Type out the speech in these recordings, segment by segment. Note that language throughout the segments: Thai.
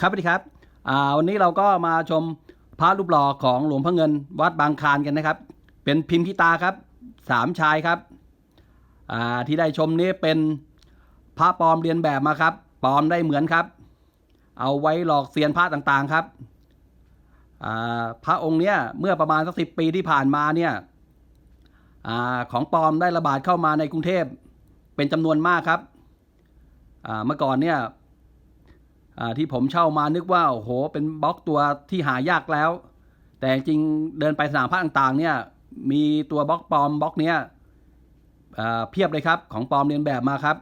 ครับสวัสดีครับวันนี้เราก็มาชมพระรูปหล่อของหลวงพ่อเงินวัดบางคานกันนะครับ เป็นพิมพ์พิตาครับสามชายครับที่ได้ชมนี้เป็นพระปลอมเรียนแบบมาครับปลอมได้เหมือนครับ เอาไว้หลอกเซียนพระต่างๆครับพระองค์เนี้ยเมื่อประมาณสักสิปีที่ผ่านมาเนี่ยอของปลอมได้ระบาดเข้ามาในกรุงเทพเป็นจำนวนมากครับเมื่อก่อนเนี่ย ที่ผมเช่ามานึกว่าโอ้โห เป็นบล็อกตัวที่หายากแล้ว แต่จริงเดินไปสนามพระต่างๆ เนี่ยมีตัวบล็อกปลอมบล็อกเนี้ยเพียบเลยครับของปลอมเรียนแบบมาครับ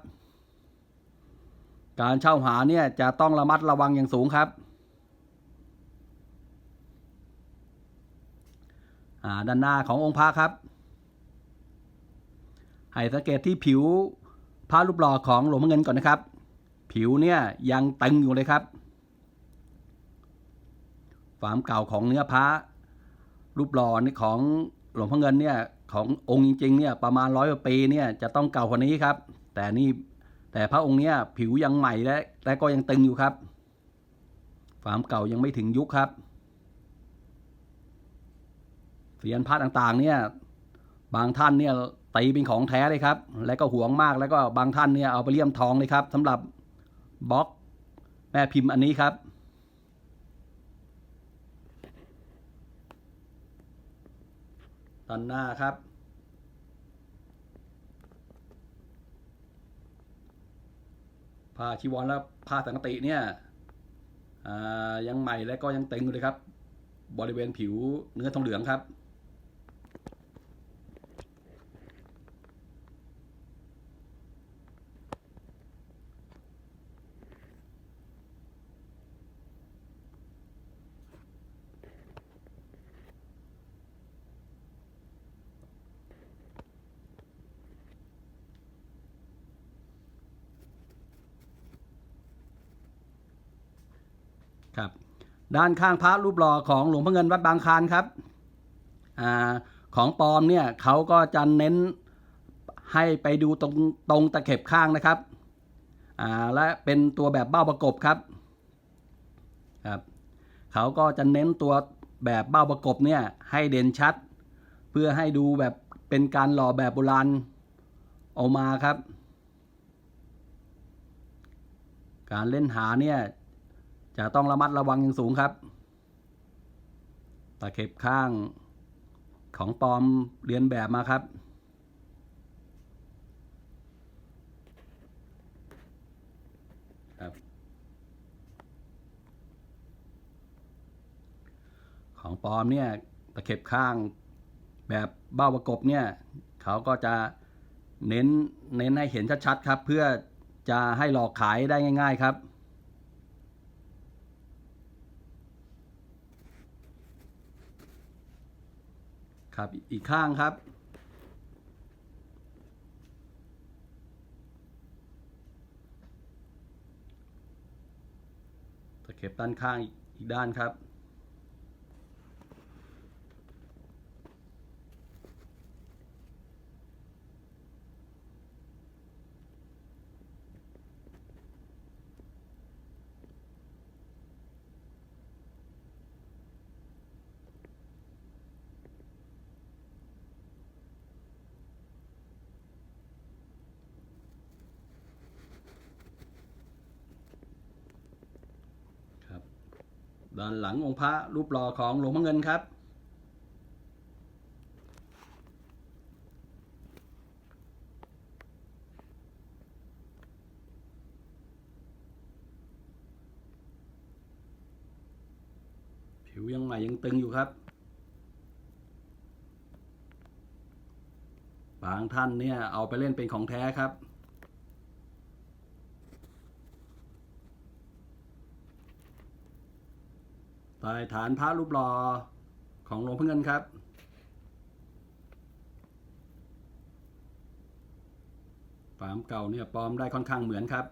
การเช่าหาเนี่ยจะต้องระมัดระวังอย่างสูงครับด้านหน้าขององค์พระครับ ให้สังเกตที่ผิวพระรูปหล่อของหลวงพ่อเงินก่อนนะครับ ผิวเนี่ยยังตึงอยู่เลยครับ ความเก่าของเนื้อพระรูปหล่อนี่ของหลวงพ่อเงินเนี่ยขององค์จริงๆเนี่ยประมาณร้อยปีเนี่ยจะต้องเก่ากว่านี้ครับ แต่นี่แต่พระองค์เนี่ยผิวยังใหม่และและก็ยังตึงอยู่ครับความเก่ายังไม่ถึงยุคครับเสียนพระต่างๆเนี่ยบางท่านเนี่ยตีเป็นของแท้เลยครับ และก็หวงมากแล้วก็บางท่านเนี่ยเอาไปเลี่ยมทองเลยครับสำหรับ บล็อก แม่พิมพ์อันนี้ครับตันหน้าครับ ผ้าชีวรและผ้าสังกติเนี่ยยังใหม่และก็ยังเต็งอยู่เลยครับ บริเวณผิวเนื้อทองเหลืองครับ ครับ ด้านข้างพระรูปหล่อของหลวงพ่อเงินวัดบางคานครับอของปลอมเนี่ยเขาก็จะเน้นให้ไปดูตรงตรงตะเข็บข้างนะครับและเป็นตัวแบบเบ้าประกบครับครับเขาก็จะเน้นตัวแบบเบ้าประกบเนี่ยให้เด่นชัด เพื่อให้ดูแบบเป็นการหล่อแบบโบราณออกมาครับ การเล่นหาเนี่ย จะต้องระมัดระวังอย่างสูงครับตะเข็บข้างของปลอมเรียนแบบมาครับ ครับของปลอมเนี่ยตะเข็บข้างแบบเบ้าประกบเนี่ยเขาก็จะเน้นเน้นให้เห็นชัดๆครับ เพื่อจะให้หลอกขายได้ง่าย ๆ ครับ ครับอีกข้างครับ ตะเข็บด้านข้างอีกด้านครับครับ ด้านหลังองค์พระรูปหล่อของหลวงพ่อเงินครับ ผิวยังใหม่ยังตึงอยู่ครับ บางท่านเนี่ยเอาไปเล่นเป็นของแท้ครับ ใต้ฐานพระรูปหล่อของหลวงพ่อเงินครับ ฝามเก่าเนี่ยปลอมได้ค่อนข้างเหมือนครับ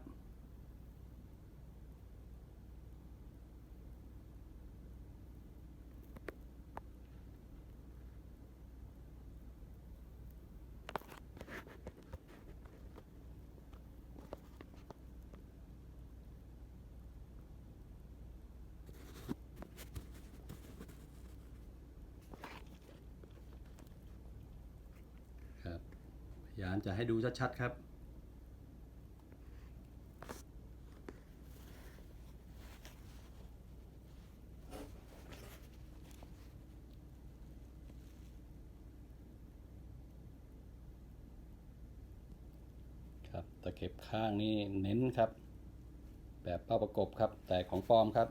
จะให้ดูชัดๆครับครับตะเข็บข้างนี่เน้นครับ แบบเป้าประกบครับแต่ของปลอมครับ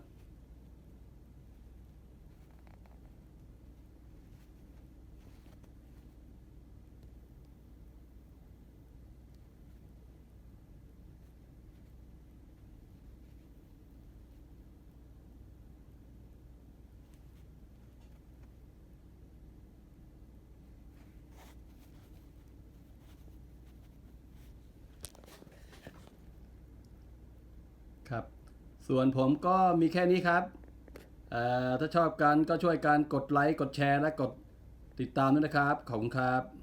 ครับ ส่วนผมก็มีแค่นี้ครับเอ่อถ้าชอบกันก็ช่วยกันกดไลค์ กดแชร์ และกดติดตามด้วยนะครับ ขอบคุณครับ